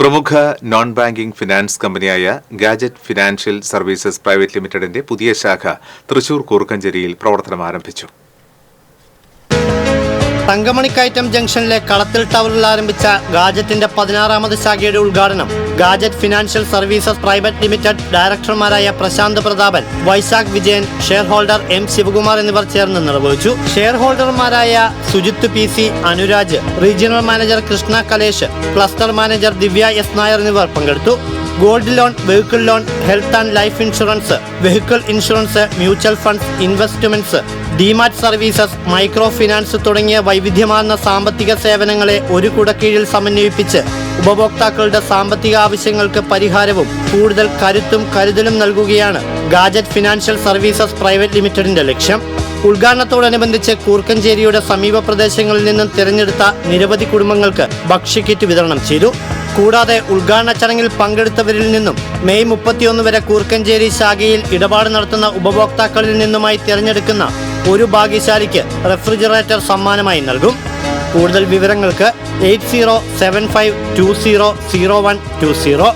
പ്രമുഖ non banking finance കമ്പനിയായ gadget financial services private ലിമിറ്റഡിന്റെ പുതിയ ശാഖ തൃശൂർ കൂർക്കഞ്ചേരിയിൽ പ്രവർത്തനം ആരംഭിച്ചു. തങ്കമണിക്കയറ്റം ജംഗ്ഷനിലെ കളത്തിൽ ടവറിൽ ആരംഭിച്ച ഗാജറ്റിന്റെ പതിനാറാമത് ശാഖയുടെ ഉദ്ഘാടനം Gadget financial services private limited ഡയറക്ടർമാരായ Prashanth Prathapan Vaishakh Vijayan shareholder M Sivakumar എന്നിവർ ചേർന്ന് നിർവഹിച്ചു. ഷെയർ ഹോൾഡർമാരായ Sujith P C Anuraj regional manager Krishna Kalesh cluster manager Divya S Nair എന്നിവർ പങ്കെടുത്തു. Gold loan vehicle loan health and life insurance vehicle insurance mutual funds investments demat services microfinance തുടങ്ങിയ വൈവിധ്യമാർന്ന സാമ്പത്തിക സേവനങ്ങളെ ഒരു കുടക്കീഴിൽ സമന്വയിപ്പിച്ച് ഉപഭോക്താക്കളുടെ സാമ്പത്തിക ആവശ്യങ്ങൾക്ക് പരിഹാരവും കൂടുതൽ കരുത്തും കരുതലും നൽകുകയാണ് ഗാജറ്റ് ഫിനാൻഷ്യൽ സർവീസസ് പ്രൈവറ്റ് ലിമിറ്റഡിന്റെ ലക്ഷ്യം. ഉദ്ഘാടനത്തോടനുബന്ധിച്ച് കൂർക്കഞ്ചേരിയുടെ സമീപ പ്രദേശങ്ങളിൽ നിന്നും തിരഞ്ഞെടുത്ത നിരവധി കുടുംബങ്ങൾക്ക് ഭക്ഷ്യക്കിറ്റ് വിതരണം ചെയ്തു. കൂടാതെ ഉദ്ഘാടന ചടങ്ങിൽ പങ്കെടുത്തവരിൽ നിന്നും മെയ് മുപ്പത്തിയൊന്ന് വരെ കൂർക്കഞ്ചേരി ശാഖയിൽ ഇടപാട് നടത്തുന്ന ഉപഭോക്താക്കളിൽ നിന്നുമായി തിരഞ്ഞെടുക്കുന്ന ഒരു ഭാഗ്യശാലിക്ക് റെഫ്രിജറേറ്റർ സമ്മാനമായി നൽകും. കൂടുതൽ വിവരങ്ങൾക്ക് eight zero seven five two zero zero one two zero.